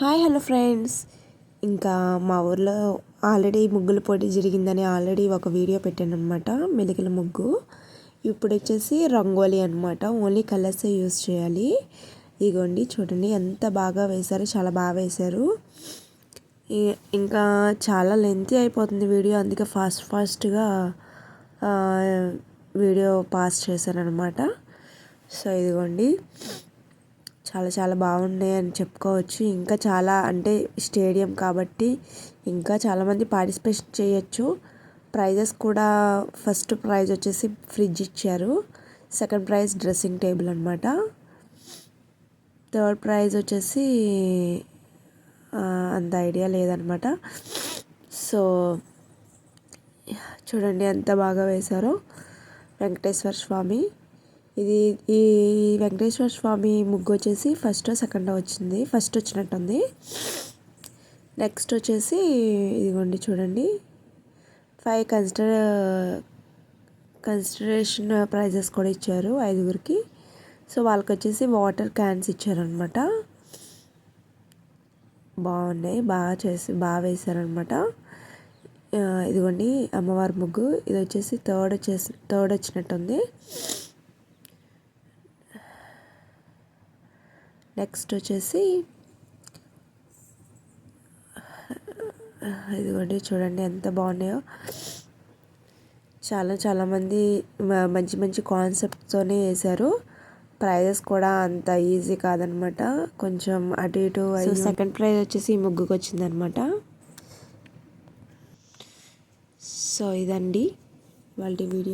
Hi hello friends. ఇంకా మా ఊర్లో ఆల్రెడీ ముగ్గుల పోటీ జరిగిందని ఆల్రెడీ ఒక వీడియో పెట్టాను అనమాట మెలికల ముగ్గు. ఇప్పుడు వచ్చేసి రంగోలీ అనమాట ఓన్లీ కలర్స్ యూస్ చేయాలి. ఇగోండి చూడండి ఎంత బాగా వేశారు చాలా బాగా వేశారు. ఇంకా చాలా లెంతీ అయిపోతుంది వీడియో అందుకే ఫాస్ట్ ఫాస్ట్గా వీడియో పాస్ చేశాను అనమాట సో ఇదిగోండి. చాలా చాలా బాగున్నాయి అని చెప్పుకోవచ్చు. ఇంకా చాలా అంటే స్టేడియం కాబట్టి ఇంకా చాలామంది పార్టిసిపేట్ చేయొచ్చు. ప్రైజెస్ కూడా ఫస్ట్ ప్రైజ్ వచ్చేసి ఫ్రిడ్జ్ ఇచ్చారు. సెకండ్ ప్రైజ్ డ్రెస్సింగ్ టేబుల్ అనమాట థర్డ్ ప్రైజ్ వచ్చేసి అంత ఐడియా లేదనమాట సో చూడండి ఎంత బాగా వేశారో. వెంకటేశ్వర స్వామి. ఇది ఈ వెంకటేశ్వర స్వామి ముగ్గు వచ్చేసి ఫస్ట్ సెకండ్ వచ్చింది. ఫస్ట్ వచ్చినట్టుంది. నెక్స్ట్ వచ్చేసి ఇదిగోండి చూడండి. ఫైవ్ కన్సిడర్ కన్సిడరేషన్ ప్రైజెస్ కూడా ఇచ్చారు ఐదుగురికి. సో వాళ్ళకి వచ్చేసి వాటర్ క్యాన్స్ ఇచ్చారనమాట బాగున్నాయి. బాగా చేసి బాగా వేశారనమాట ఇదిగోండి అమ్మవారి ముగ్గు. ఇది వచ్చేసి థర్డ్ వచ్చేసి థర్డ్ వచ్చినట్టుంది. నెక్స్ట్ వచ్చేసి ఇదిగోండి చూడండి ఎంత బాగున్నాయో. చాలా చాలామంది మంచి మంచి కాన్సెప్ట్తోనే వేశారు ప్రైజెస్ కూడా అంత ఈజీ కాదనమాట. కొంచెం అటు ఇటు సెకండ్ ప్రైజ్ వచ్చేసి ముగ్గుకు వచ్చిందనమాట. సో ఇదండి. వాళ్ళ వీడియో.